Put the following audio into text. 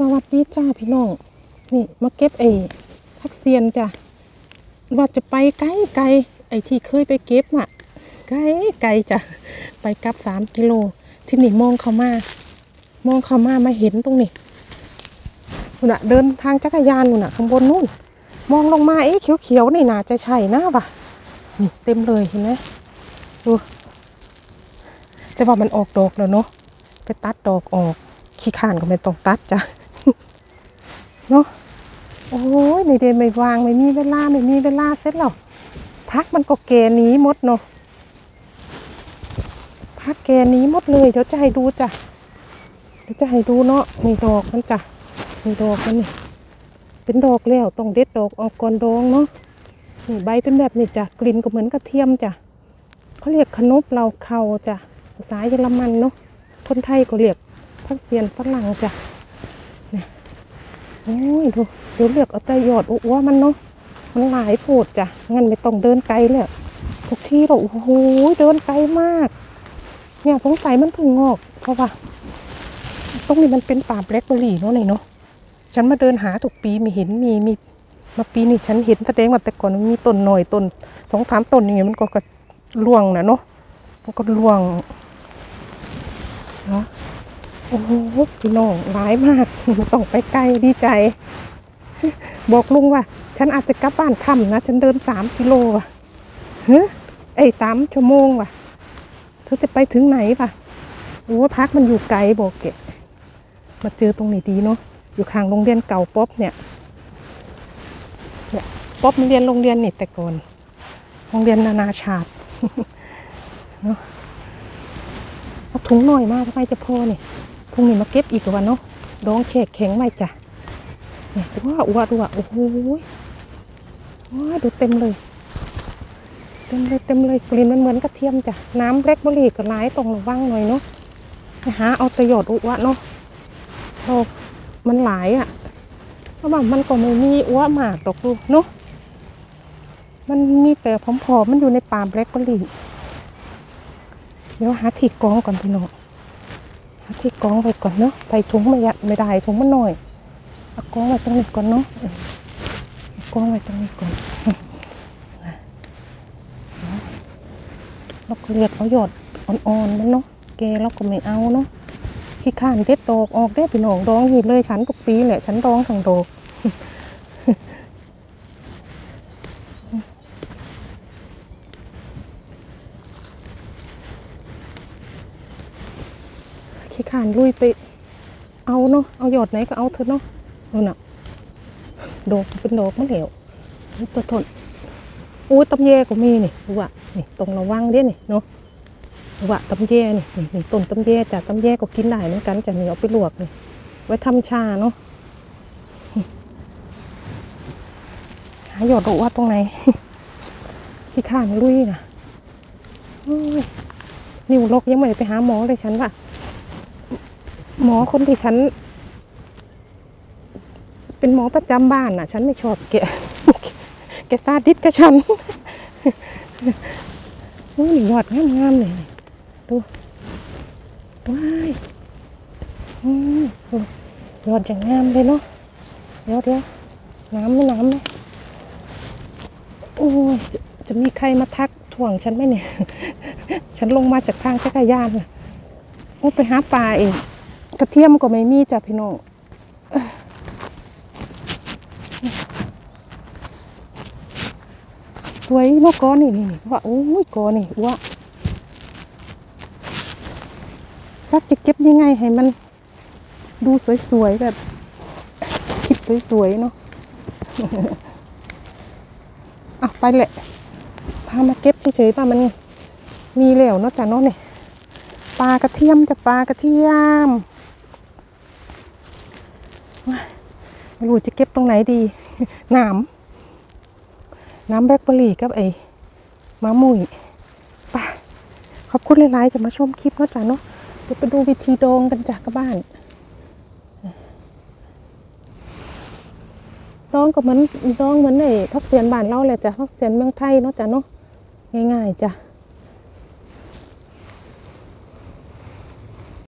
สวัสดีจ้าพี่น้อง นี่มาเก็บไอ้ทักเซียนจ้ะว่าจะไปไกลไกลไอ้ที่เคยไปเก็บน่ะไกลไกลจ้ะไปกลับสามกิโล ที่นี่มองเข้ามา มองเข้ามามาเห็นตรงนี้นู่นน่ะเดินทางจักรยานนู่นน่ะข้างบนนู่น มองลงมาเอ๊ะเขียวๆนี่น่าจะใช่นะว่ะนี่เต็มเลยเห็นไหมดูแต่ว่ามันออกดอกแล้วเนาะไปตัดดอกออกขี้ข่านก็ไม่ต้องตัดจ้ะ เนาะโอ้ยไม่ได้ไม่วางไม่มีเวลาไม่มีเวลาเสร็จแล้วพักมันก็แกนีหมดเนาะพักแกนีหมดเลยเดี๋ยวจะให้ดูจ้ะเดี๋ยวจะให้ดูเนาะนี่ดอกมันจ้ะนี่ดอกมันนี่เป็นดอกแล้วต้องเด็ดดอกออกก่อนดองเนาะนี่ใบเป็นแบบนี้จ้ะกลิ่นก็เหมือนกระเทียมจ้ะเขาเรียกขนบเราเข่าจ้ะภาษาเยอรมันเนาะคนไทยก็เรียกพักเสียนฝรั่งจ้ะ โอ้ยดูเดี๋ยวเลือกเอาแต่ยอดอ้วมันเนาะมันหลายโพดจ้ะงั้นไม่ต้องเดินไกลเลยทุกที่เราโอ้โหเดินไกลมาก เนี่ยสงสัยมันเพิ่งงอก เพราะว่าตรงนี้มันเป็นป่าแบล็คเบอร์รี่เนาะนี่เนาะฉันมาเดินหาทุกปีไม่เห็นมีมีมาปีนี้ฉันเห็นแสดงว่าแต่ก่อนมันมีต้นหน่อยต้นสองสามต้นอย่างเงี้ยมันก็กระล่วงนะเนาะมันก็ล่วงเนาะ โอ้โหพี่น้องร้ายมากต้องไปไกลดีใจ บอกลุงว่า ฉันอาจจะกลับบ้านค่ำนะ ฉันเดินสามกิโลว่ะเฮ้ยไอ้สามชั่วโมงว่ะ เธอจะไปถึงไหนว่ะโอ้พักมันอยู่ไกลบอกเกะมาเจอตรงนี้ดีเนาะอยู่ข้างโรงเรียนเก่าป๊อบเนี่ยเนี่ยป๊อบมันเรียนโรงเรียนนี่แต่ก่อนโรงเรียนนานาชาติเนาะเอาถุงหน่อยมากทำไมจะพอเนี่ย พรุ่งนี้มาเก็บอีกวันเนาะดองแขกแข็งไหมจ้ะเนี่ยว้าอวดว่ะโอ้โหว้าดูเต็มเลย เต็มเลยเต็มเลยกลิ่นมันเหมือนกระเทียมจ้ะน้ำแบล็คเบอร์รี่ก็ร้ายตรงระวังหน่อยเนาะหาเอาประโยชน์อุวะเนาะโอ้มันหลายอะเพราะว่ามันก็ไม่มีอุวะมากดอกดูเนาะมันมีแต่ผอมๆมันอยู่ในป่าแบล็คเบอร์รี่เดี๋ยวหาที่กองก่อนพี่น้อง ที่กองไว้ก่อนเนาะใส่ถุงไม่ยะไม่ได้ถุงมันหน่อยเอากองไว้ตรงนี้ก่อนเนาะเอากองไว้ตรงนี้ก่อนเราก็เลือกเอาหยอดอ่อนๆมันเนาะแกเราก็ไม่เอาเนาะขี้ข้านเด็ดดอกออกได้พี่น้องดองหีเลยฉันทุกปีแหละฉันดองทั้งดอก ขี้ขานลุยไป เอาเนาะเอาหยอดไหนก็เอาเถอะเนาะนู่นน่ะดอกเป็นดอกมะเหลวนี่ตัวทนอู้ตำแยก็มีนี่ดูว่านี่ตรงระวังเด้นี่เนาะดูว่าตำแยนี่นี่นี่ต้นตำแยจากตำแยก็กินได้เหมือนกันจะเหนียวไปลวกนี่ไว้ทำชาเนาะหาหยอดดูว่าตรงไหนขี้ขานลุยนะโอ้ยนิ้วลกยังไม่ได้ไปหาหมอเลยฉันว่า หมอคนที่ฉัน เป็นหมอประจำบ้านน่ะ ฉันไม่ชอบแกแกซาดิสกับฉันอุ้ยยอดงามงามๆเลยดูว้ายอืมดูยอดอย่างงามเลยเนาะเดี๋ยวเดี๋ยวน้ำไม่น้ำไหมโอ้ยจะจะมีใครมาทักถ่วงฉันไหมเนี่ย ฉันลงมาจากทางจักรยานน่ะโอ้ไปหาปลาเอง กระเทียมก็ไม่มีจ้ะพี่น้องสวยนกกอนี่นี่นี่ว่าโอ้ยกอนี่ว่าจักจะเก็บยังไงให้มันดูสวยๆแบบคลิปสวยๆเนาะอะไปแหละพามาเก็บเฉยๆป่ะมันมีแล้วเนาะจ้ะเนาะเนี่ยปลากระเทียมจะปลากระเทียม ไม่รู้จะเก็บตรงไหนดีน้ำน้ำแบล็คเบอรี่กับไอ้มะมุยไปขอบคุณหลายๆจะมาชมคลิปเนาะจ้ะเนาะเดี๋ยวไปดูวิธีดองกันจากกบ้านดองก็เหมือนดองเหมือนไอ้พักเสียนบ้านเราแหละจ้ะพักเสียนเมืองไทยเนาะจ้ะเนาะง่ายๆจ้ะ